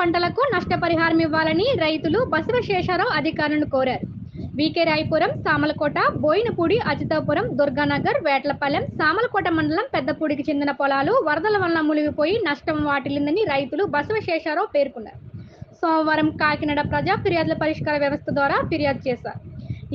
పంటలకు నష్టపరిహారం ఇవ్వాలని రైతులు బసవ శేషారావు అధికారులను కోరారు. వికే రాయపురం సామలకోట బోయినపూడి అచితాపురం దుర్గానగర్ వేట్లపాలెం సామలకోట మండలం పెద్దపూడికి చెందిన పొలాలు వరదల వలన మునిగిపోయి నష్టం వాటిల్లిందని రైతులు బసవ శేషారావు పేర్కొన్నారు. సోమవారం కాకినాడ ప్రజా ఫిర్యాదుల పరిష్కార వ్యవస్థ ద్వారా ఫిర్యాదు చేశారు.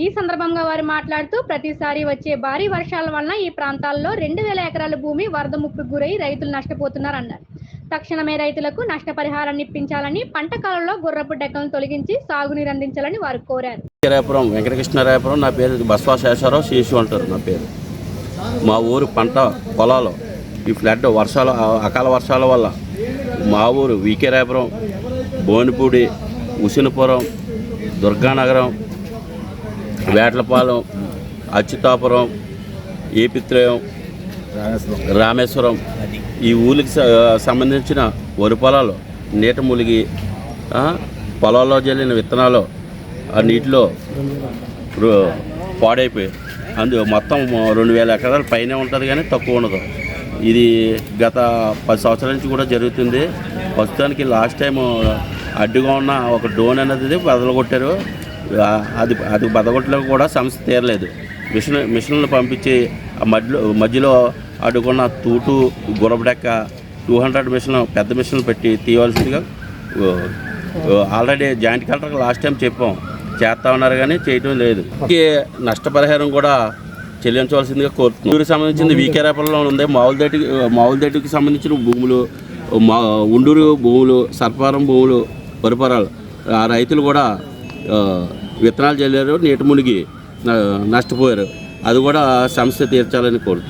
ఈ సందర్భంగా వారు మాట్లాడుతూ ప్రతిసారి వచ్చే భారీ వర్షాల వలన ఈ ప్రాంతాల్లో రెండు వేల ఎకరాల భూమి వరద ముప్పుకు గురై రైతులు నష్టపోతున్నారన్నారు. తక్షణమే రైతులకు నష్టపరిహారాన్ని ఇప్పించాలని పంట కాలంలో గుర్రపు డెక్కలను తొలగించి సాగునీరు అందించాలని వారు కోరారు. రాయపురం వెంకటకృష్ణరాయపురం నా పేరు బస్వా శేషారావు శేషు అంటారు నా పేరు. మా ఊరు పంట పొలాలు ఈ ఫ్లడ్ వర్షాలు అకాల వర్షాల వల్ల మా ఊరు వికే రాయపురం బోనిపూడి ఉసినపురం దుర్గానగరం వేటలపాలెం అచ్యుతాపురం ఏపిత్రయం రామేశ్వరం. ఈ ఊరికి సంబంధించిన వరి పొలాలు నీట ములిగి పొలాల్లో జల్లిన విత్తనాలు ఆ నీటిలో పాడైపోయాయి. అందు మొత్తం రెండు వేల ఎకరాల పైనే ఉంటుంది కానీ తక్కువ ఉండదు. ఇది గత పది సంవత్సరాల నుంచి కూడా జరుగుతుంది. ప్రస్తుతానికి లాస్ట్ టైం అడ్డుగా ఉన్న ఒక డోన్ అనేది బదలగొట్టారు. అది అది బదలగొట్టలో కూడా సమస్య తీరలేదు. మిషన్ మిషన్లు పంపించి ఆ మధ్యలో మధ్యలో అడ్డుకున్న తూటు గురబడెక్క టూ హండ్రెడ్ మిషన్ పెద్ద మిషన్లు పెట్టి తీయవలసిందిగా ఆల్రెడీ జాయింట్ కలెక్టర్కి లాస్ట్ టైం చెప్పాం. చేస్తా ఉన్నారు కానీ చేయటం లేదు. నష్టపరిహారం కూడా చెల్లించవలసిందిగా కోరుతున్నాం. ఊరికి సంబంధించింది వీకేరాపల్లో ఉంది. మావులదేటి మావులదేటికి సంబంధించిన భూములు మా ఉండూరు భూములు సర్పారం భూములు పరిపరాలు ఆ రైతులు కూడా విత్తనాలు చల్లారు నీటి మునిగి నష్టపోయారు. అది కూడా సమస్య తీర్చాలని కోరుతున్నాం.